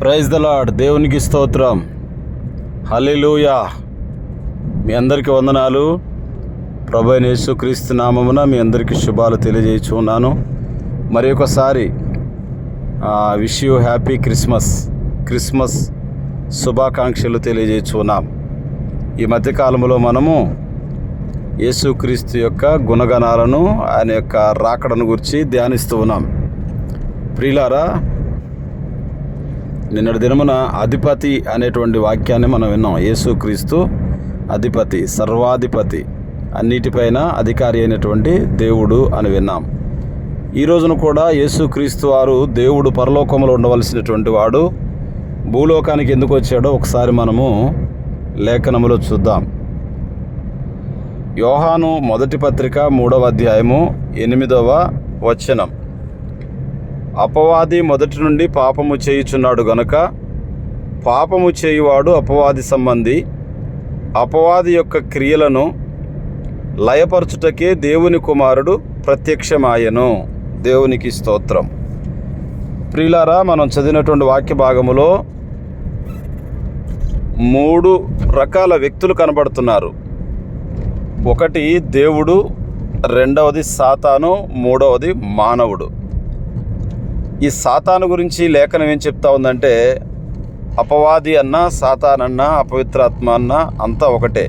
Praise the lord దేవునికి స్తోత్రం. హల్లెలూయా. మీ అందరికీ వందనాలు. ప్రభు యేసుక్రీస్తు నామమున మీ అందరికీ శుభాలు తెలియజేస్తున్నాను మరి ఒకసారి wish you happy Christmas. Christmas శుభాకాంక్షలు తెలియజేస్తున్నాం ఈ మధ్యకాలంలో మనము యేసుక్రీస్తు యొక్క గుణగణాలను ఆయన యొక్క రాకడను గురించి ధ్యానిస్తూ ఉన్నాం. ప్రియులారా నిన్నటి దినమున అధిపతి అనేటువంటి వాక్యాన్ని మనం విన్నాం. యేసుక్రీస్తు అధిపతి సర్వాధిపతి అన్నిటిపైన అధికారి అయినటువంటి దేవుడు అని విన్నాం. ఈ రోజున కూడా యేసుక్రీస్తు వారు దేవుడు పరలోకంలో ఉండవలసినటువంటి వాడు భూలోకానికి ఎందుకు వచ్చాడో ఒకసారి మనము లేఖనములో చూద్దాం. యోహాను మొదటి పత్రిక మూడవ అధ్యాయము ఎనిమిదవ వచనం. అపవాది మొదటి నుండి పాపము చేయుచున్నాడు గనుక పాపము చేయువాడు అపవాది సంబంధి. అపవాది యొక్క క్రియలను లయపరచుటకే దేవుని కుమారుడు ప్రత్యక్షమాయను. దేవునికి స్తోత్రం. ప్రియులారా మనం చదివినటువంటి వాక్య భాగములో మూడు రకాల వ్యక్తులు కనబడుతున్నారు. ఒకటి దేవుడు రెండవది సాతాను మూడవది మానవుడు. ఈ సాతాను గురించి లేఖనం ఏం చెప్తా ఉందంటే అపవాది అన్నా సాతానన్నా అపవిత్రాత్మ అన్న అంతా ఒకటే.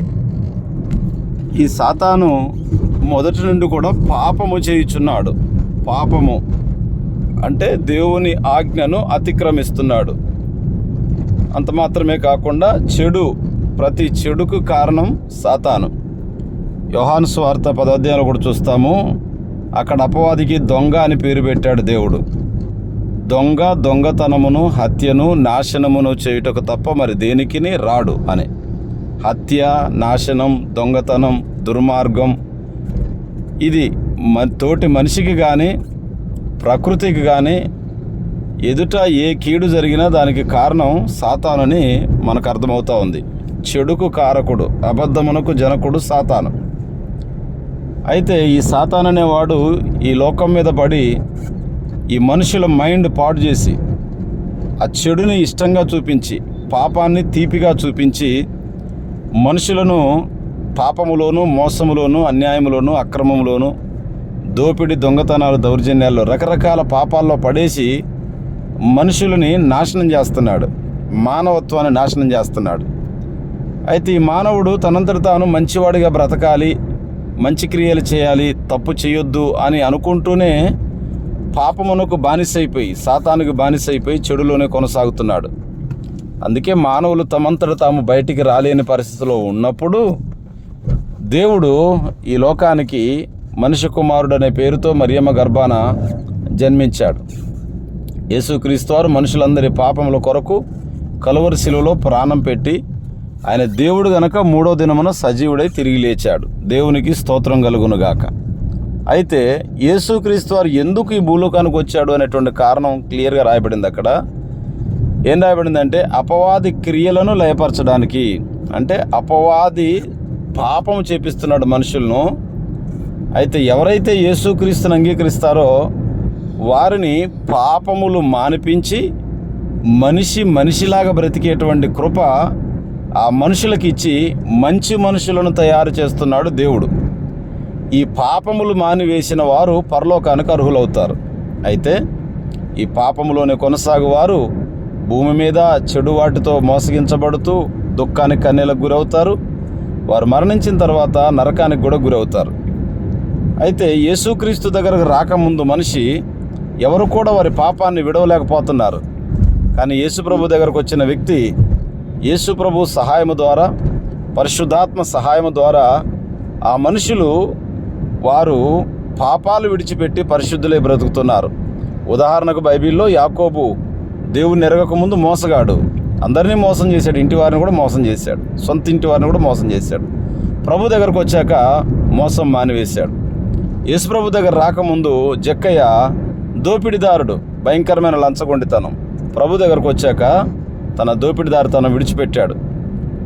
ఈ సాతాను మొదటి నుండి కూడా పాపము చేయుచున్నాడు. పాపము అంటే దేవుని ఆజ్ఞను అతిక్రమిస్తున్నాడు. అంత మాత్రమే కాకుండా చెడు ప్రతి చెడుకు కారణం సాతాను. యోహాను స్వార్థ పదోధ్యాయంలో కూడా చూస్తాము అక్కడ అపవాదికి దొంగ అని పేరు పెట్టాడు దేవుడు. దొంగ దొంగతనమును హత్యను నాశనమును చేయుటకు తప్ప మరి దేనికిని రాడు అని. హత్య నాశనం దొంగతనం దుర్మార్గం ఇది మ తోటి మనిషికి కానీ ప్రకృతికి కానీ ఎదుట ఏ కీడు జరిగినా దానికి కారణం సాతానుని మనకు అర్థమవుతా ఉంది. చెడుకు కారకుడు అబద్ధమునకు జనకుడు సాతాను. అయితే ఈ సాతాన్ అనేవాడు ఈ లోకం మీద పడి ఈ మనుషుల మైండ్ పాడు చేసి ఆ చెడుని ఇష్టంగా చూపించి పాపాన్ని తీపిగా చూపించి మనుషులను పాపములోను మోసములోను అన్యాయములోను అక్రమములోను దోపిడి దొంగతనాలు దౌర్జన్యాలు రకరకాల పాపాల్లో పడేసి మనుషులని నాశనం చేస్తున్నాడు. మానవత్వాన్ని నాశనం చేస్తున్నాడు. అయితే ఈ మానవుడు తనంతట తాను మంచివాడిగా బ్రతకాలి మంచి క్రియలు చేయాలి తప్పు చేయొద్దు అని అనుకుంటూనే పాపమునకు బానిసైపోయి సాతానికి బానిసైపోయి చెడులోనే కొనసాగుతున్నాడు. అందుకే మానవులు తమంతట తాము బయటికి రాలేని పరిస్థితిలో ఉన్నప్పుడు దేవుడు ఈ లోకానికి మనిషి కుమారుడు అనే పేరుతో మరియమ్మ గర్భాన జన్మించాడు. యేసుక్రీస్తు వారు మనుషులందరి పాపముల కొరకు కలువరి శిలువలో ప్రాణం పెట్టి ఆయన దేవుడు గనక మూడో దినమున సజీవుడై తిరిగి లేచాడు. దేవునికి స్తోత్రం కలుగునుగాక. అయితే యేసుక్రీస్తు వారు ఎందుకు ఈ భూలోకానికి వచ్చాడు అనేటువంటి కారణం క్లియర్గా రాయబడింది అక్కడ. ఏం రాయబడిందంటే అపవాది క్రియలను లయపరచడానికి అంటే అపవాది పాపం చేపిస్తున్నాడు మనుషులను. అయితే ఎవరైతే యేసుక్రీస్తుని అంగీకరిస్తారో వారిని పాపములు మానిపించి మనిషి మనిషిలాగా బ్రతికేటువంటి కృప ఆ మనుషులకి ఇచ్చి మంచి మనుషులను తయారు చేస్తున్నాడు దేవుడు. ఈ పాపములు మానివేసిన వారు పరలోకానికి అర్హులవుతారు. అయితే ఈ పాపములోనే కొనసాగు వారు భూమి మీద చెడు వాటితో మోసగించబడుతూ దుఃఖానికి కన్నీలకు గురవుతారు. వారు మరణించిన తర్వాత నరకానికి కూడా గురవుతారు. అయితే యేసుక్రీస్తు దగ్గరకు రాకముందు మనిషి ఎవరు కూడా వారి పాపాన్ని విడవలేకపోతున్నారు. కానీ యేసుప్రభు దగ్గరకు వచ్చిన వ్యక్తి యేసుప్రభు సహాయము ద్వారా పరిశుద్ధాత్మ సహాయము ద్వారా ఆ మనుషులు వారు పాపాలు విడిచిపెట్టి పరిశుద్ధులై బ్రతుకుతున్నారు. ఉదాహరణకు బైబిల్లో యాకోబు దేవుని ఎరగకముందు మోసగాడు. అందరినీ మోసం చేశాడు ఇంటి వారిని కూడా మోసం చేశాడు సొంత ఇంటి వారిని కూడా మోసం చేశాడు. ప్రభు దగ్గరకు వచ్చాక మోసం మానివేశాడు. యేసుప్రభు దగ్గర రాకముందు జక్కయ్య దోపిడిదారుడు భయంకరమైన లంచగొండితనం. ప్రభు దగ్గరకు వచ్చాక తన దోపిడిదారుతనం విడిచిపెట్టాడు.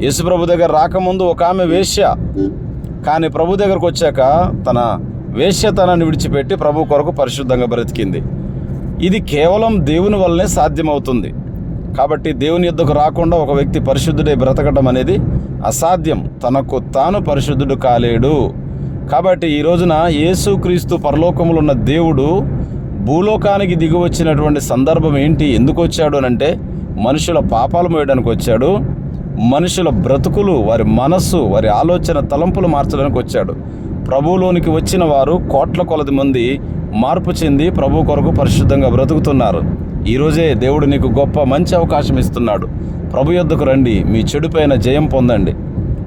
యేసుప్రభు దగ్గర రాకముందు ఒక ఆమె వేశ్య కానీ ప్రభు దగ్గరకు వచ్చాక తన వేశ్యతనాన్ని విడిచిపెట్టి ప్రభు కొరకు పరిశుద్ధంగా బ్రతికింది. ఇది కేవలం దేవుని వల్లనే సాధ్యమవుతుంది. కాబట్టి దేవుని యుద్ధకు రాకుండా ఒక వ్యక్తి పరిశుద్ధుడై బ్రతకడం అనేది అసాధ్యం. తనకు తాను పరిశుద్ధుడు కాలేడు. కాబట్టి ఈ రోజున యేసుక్రీస్తు పరలోకములున్న దేవుడు భూలోకానికి దిగి వచ్చినటువంటి సందర్భం ఏంటి? ఎందుకు వచ్చాడు అని అంటే మనుషుల పాపాలు మోయడానికి వచ్చాడు. మనుషుల బ్రతుకులు వారి మనస్సు వారి ఆలోచన తలంపులు మార్చడానికి వచ్చాడు. ప్రభువులోనికి వచ్చిన వారు కోట్ల కొలది మంది మార్పు చెంది ప్రభు కొరకు పరిశుద్ధంగా బ్రతుకుతున్నారు. ఈరోజే దేవుడు నీకు గొప్ప మంచి అవకాశం ఇస్తున్నాడు. ప్రభు యొద్దకు రండి మీ చెడుపైన జయం పొందండి.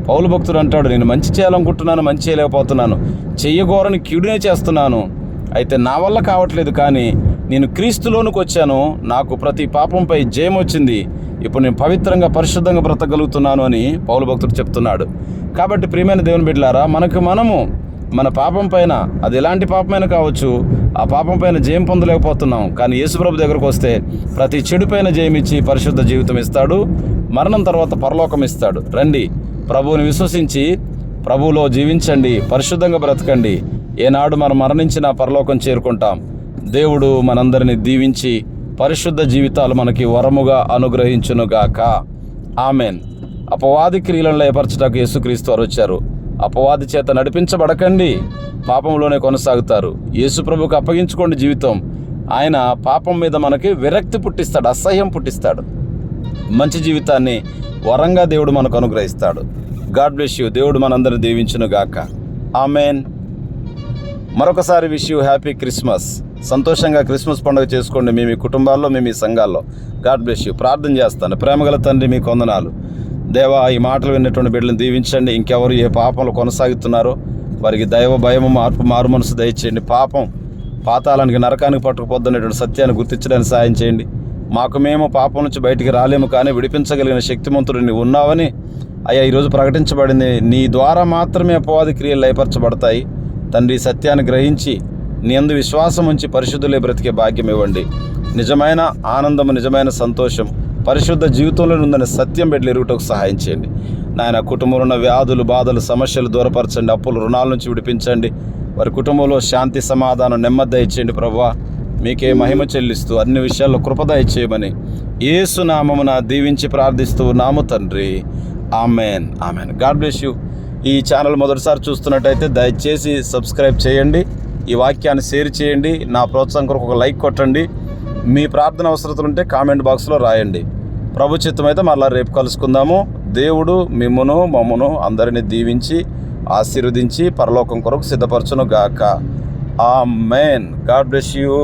పౌలు భక్తుడు అంటాడు నేను మంచి చేయాలనుకుంటున్నాను మంచి చేయలేకపోతున్నాను. చెయ్యగోరని కీడునే చేస్తున్నాను. అయితే నా వల్ల కావట్లేదు కానీ నేను క్రీస్తులోనికి వచ్చాను నాకు ప్రతి పాపంపై జయం వచ్చింది ఇప్పుడు నేను పవిత్రంగా పరిశుద్ధంగా బ్రతకగలుగుతున్నాను అని పౌలు భక్తుడు చెప్తున్నాడు. కాబట్టి ప్రియమైన దేవుని బిడ్డలారా మనకు మనము మన పాపం పైన అది ఎలాంటి పాపమైనా కావచ్చు ఆ పాపం పైన జయం పొందలేకపోతున్నాం. కానీ యేసుప్రభు దగ్గరకు వస్తే ప్రతి చెడు పైన జయం ఇచ్చి పరిశుద్ధ జీవితం ఇస్తాడు మరణం తర్వాత పరలోకం ఇస్తాడు. రండి ప్రభువుని విశ్వసించి ప్రభువులో జీవించండి పరిశుద్ధంగా బ్రతకండి. ఏనాడు మనం మరణించిన పరలోకం చేరుకుంటాం. దేవుడు మనందరిని దీవించి పరిశుద్ధ జీవితాలు మనకి వరముగా అనుగ్రహించునుగాక. ఆమెన్. అపవాది క్రియలను లయపరచడానికి యేసుక్రీస్తు వారు వచ్చారు. అపవాది చేత నడిపించబడకండి పాపంలోనే కొనసాగుతారు. యేసు ప్రభుకు అప్పగించుకోండి జీవితం. ఆయన పాపం మీద మనకి విరక్తి పుట్టిస్తాడు అసహ్యం పుట్టిస్తాడు. మంచి జీవితాన్ని వరంగా దేవుడు మనకు అనుగ్రహిస్తాడు. God bless you. దేవుడు మనందరిని దీవించును గాక ఆమెన్. మరొకసారి విష్ యూ హ్యాపీ క్రిస్మస్ సంతోషంగా క్రిస్మస్ పండుగ చేసుకోండి మీ మీ కుటుంబాల్లో మీ మీ సంఘాల్లో. గాడ్ బ్లెస్ యూ ప్రార్థన చేస్తాను. ప్రేమగల తండ్రి మీ కొందనాలు దేవా ఈ మాటలు విన్నటువంటి బిడ్డలను దీవించండి. ఇంకెవరు ఏ పాపంలో కొనసాగుతున్నారో వారికి దైవ భయము మార్పు మారు మనసు దయచేయండి. పాపం పాతాళానికి నరకానికి పట్టుకుపోద్దనేటువంటి సత్యాన్ని గుర్తించడానికి సాయం చేయండి. మాకు మేము పాపం నుంచి బయటికి రాలేము కానీ విడిపించగలిగిన శక్తిమంతుడు నీవు ఉన్నావని అయ్యా ఈరోజు ప్రకటించబడింది. నీ ద్వారా మాత్రమే అపవాది క్రియలు లయపరచబడతాయి. తండ్రి సత్యాన్ని గ్రహించి నీ అందు విశ్వాసం ఉంచి పరిశుద్ధులే బ్రతికే భాగ్యం ఇవ్వండి. నిజమైన ఆనందము నిజమైన సంతోషం పరిశుద్ధ జీవితంలో ఉందనే సత్యం బిడ్డలు ఎరుగుటకు సహాయం చేయండి. నాయన కుటుంబంలో ఉన్న వ్యాధులు బాధలు సమస్యలు దూరపరచండి. అప్పులు రుణాల నుంచి విడిపించండి. వారి కుటుంబంలో శాంతి సమాధానం నెమ్మది దయచేయండి ప్రభా మీకే మహిమ చెల్లిస్తూ అన్ని విషయాల్లో కృపదయ చేయమని ఏసు నామమున దీవించి ప్రార్థిస్తూ నాము తండ్రి. Amen. Amen. God bless you. ఈ ఛానల్ మొదటిసారి చూస్తున్నట్టయితే దయచేసి సబ్స్క్రైబ్ చేయండి. ఈ వాక్యాన్ని షేర్ చేయండి. నా ప్రోత్సాహం కొరకు ఒక లైక్ కొట్టండి. మీ ప్రార్థన అవసరతలు ఉంటే కామెంట్ బాక్స్లో రాయండి. ప్రభు చిత్తం అయితే మళ్ళీ రేపు కలుసుకుందాము. దేవుడు మిమ్మును మమ్మను అందరిని దీవించి ఆశీర్వదించి పరలోకం కొరకు సిద్ధపరచును గాక ఆ మెయిన్ గాడ్ బ్లెస్ యూ.